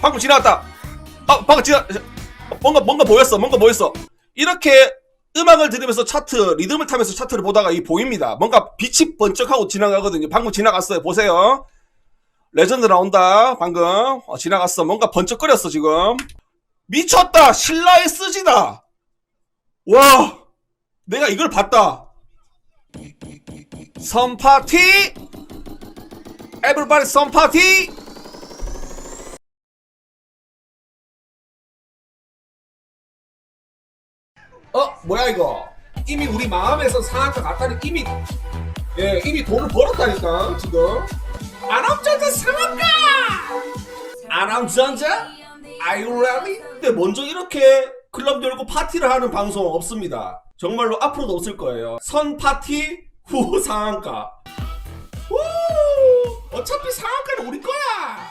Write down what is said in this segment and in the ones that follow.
방금 지나갔다. 아, 방금 지나, 뭔가, 뭔가 보였어. 뭔가 보였어. 이렇게 음악을 들으면서 차트, 리듬을 타면서 차트를 보다가 이 보입니다. 뭔가 빛이 번쩍하고 지나가거든요. 방금 지나갔어요. 보세요. 레전드 나온다. 방금. 어, 지나갔어. 뭔가 번쩍거렸어, 지금. 미쳤다! 신라의 쓰지다! 와! 내가 이걸 봤다. 선파티! 에브리바디 선파티! 어? 뭐야 이거? 이미 우리 마음에서 상한가 갔다니 이미 예 이미 돈을 벌었다니까 지금. 아람전자 상한가! 아람전자 Are you ready? 근데 먼저 이렇게 클럽 열고 파티를 하는 방송 없습니다. 정말로 앞으로도 없을 거예요. 선 파티 후 상한가. 후 어차피 상한가는 우리 거야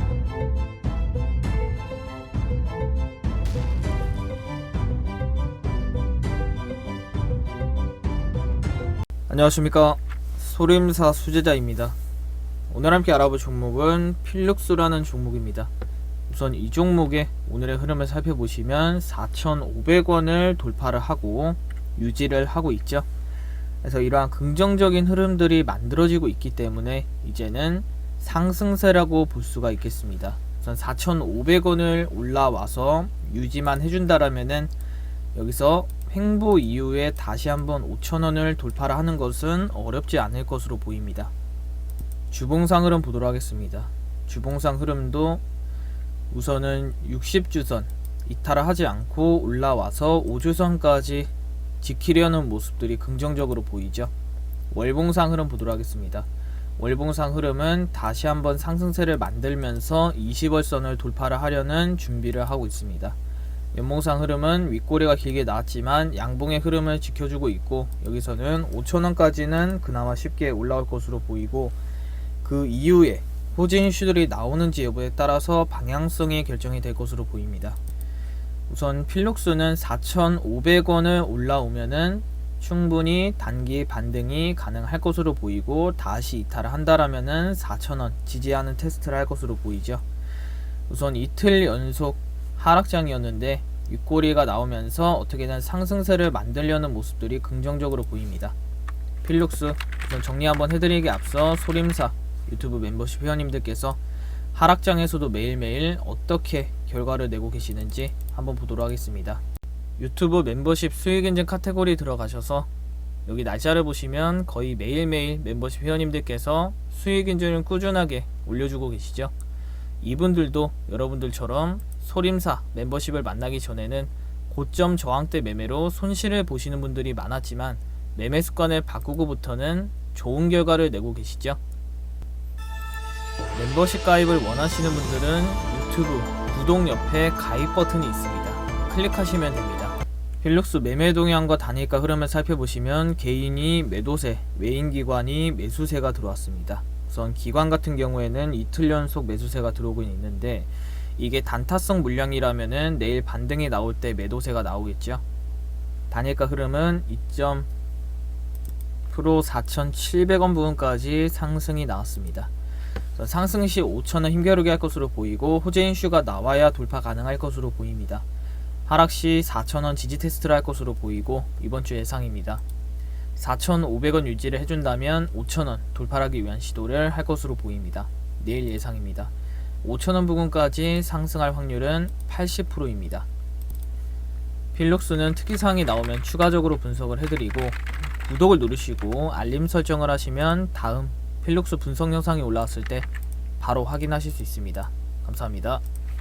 안녕하십니까. 소림사 수제자입니다. 오늘 함께 알아볼 종목은 필룩스라는 종목입니다. 우선 이 종목의 오늘의 흐름을 살펴보시면 4,500원을 돌파를 하고 유지를 하고 있죠. 그래서 이러한 긍정적인 흐름들이 만들어지고 있기 때문에 이제는 상승세라고 볼 수가 있겠습니다. 우선 4,500원을 올라와서 유지만 해준다라면은 여기서 횡보 이후에 다시 한번 5천원을 돌파를 하는 것은 어렵지 않을 것으로 보입니다. 주봉상 흐름 보도록 하겠습니다. 주봉상 흐름도 우선은 60주선 이탈을 하지 않고 올라와서 5주선까지 지키려는 모습들이 긍정적으로 보이죠. 월봉상 흐름 보도록 하겠습니다. 월봉상 흐름은 다시 한번 상승세를 만들면서 20월선을 돌파를 하려는 준비를 하고 있습니다. 연봉상 흐름은 윗꼬리가 길게 나왔지만 양봉의 흐름을 지켜주고 있고 여기서는 5천원까지는 그나마 쉽게 올라올 것으로 보이고 그 이후에 호진 이슈들이 나오는지 여부에 따라서 방향성이 결정이 될 것으로 보입니다. 우선 필록스는 4,500원을 올라오면은 충분히 단기 반등이 가능할 것으로 보이고 다시 이탈을 한다라면은 4,000원 지지하는 테스트를 할 것으로 보이죠. 우선 이틀 연속 하락장이었는데 윗꼬리가 나오면서 어떻게든 상승세를 만들려는 모습들이 긍정적으로 보입니다. 필룩스 우선 정리 한번 해드리기 앞서 소림사 유튜브 멤버십 회원님들께서 하락장에서도 매일매일 어떻게 결과를 내고 계시는지 한번 보도록 하겠습니다. 유튜브 멤버십 수익 인증 카테고리 들어가셔서 여기 날짜를 보시면 거의 매일매일 멤버십 회원님들께서 수익 인증을 꾸준하게 올려주고 계시죠. 이분들도 여러분들처럼 소림사 멤버십을 만나기 전에는 고점 저항대 매매로 손실을 보시는 분들이 많았지만 매매 습관을 바꾸고부터는 좋은 결과를 내고 계시죠. 멤버십 가입을 원하시는 분들은 유튜브 구독 옆에 가입 버튼이 있습니다. 클릭하시면 됩니다. 필룩스 매매 동향과 단일가 흐름을 살펴보시면 개인이 매도세, 외인 기관이 매수세가 들어왔습니다. 우선 기관 같은 경우에는 이틀 연속 매수세가 들어오고 있는데 이게 단타성 물량이라면은 내일 반등이 나올 때 매도세가 나오겠죠. 단일가 흐름은 2. 프로 4,700원 부분까지 상승이 나왔습니다. 상승 시 5천원 힘겨루게 할 것으로 보이고 호재인 슈가 나와야 돌파 가능할 것으로 보입니다. 하락 시 4천원 지지 테스트를 할 것으로 보이고 이번 주 예상입니다. 4,500원 유지를 해준다면 5,000원 돌파하기 위한 시도를 할 것으로 보입니다. 내일 예상입니다. 5,000원 부근까지 상승할 확률은 80%입니다. 필룩스는 특이사항이 나오면 추가적으로 분석을 해드리고 구독을 누르시고 알림 설정을 하시면 다음 필룩스 분석 영상이 올라왔을 때 바로 확인하실 수 있습니다. 감사합니다.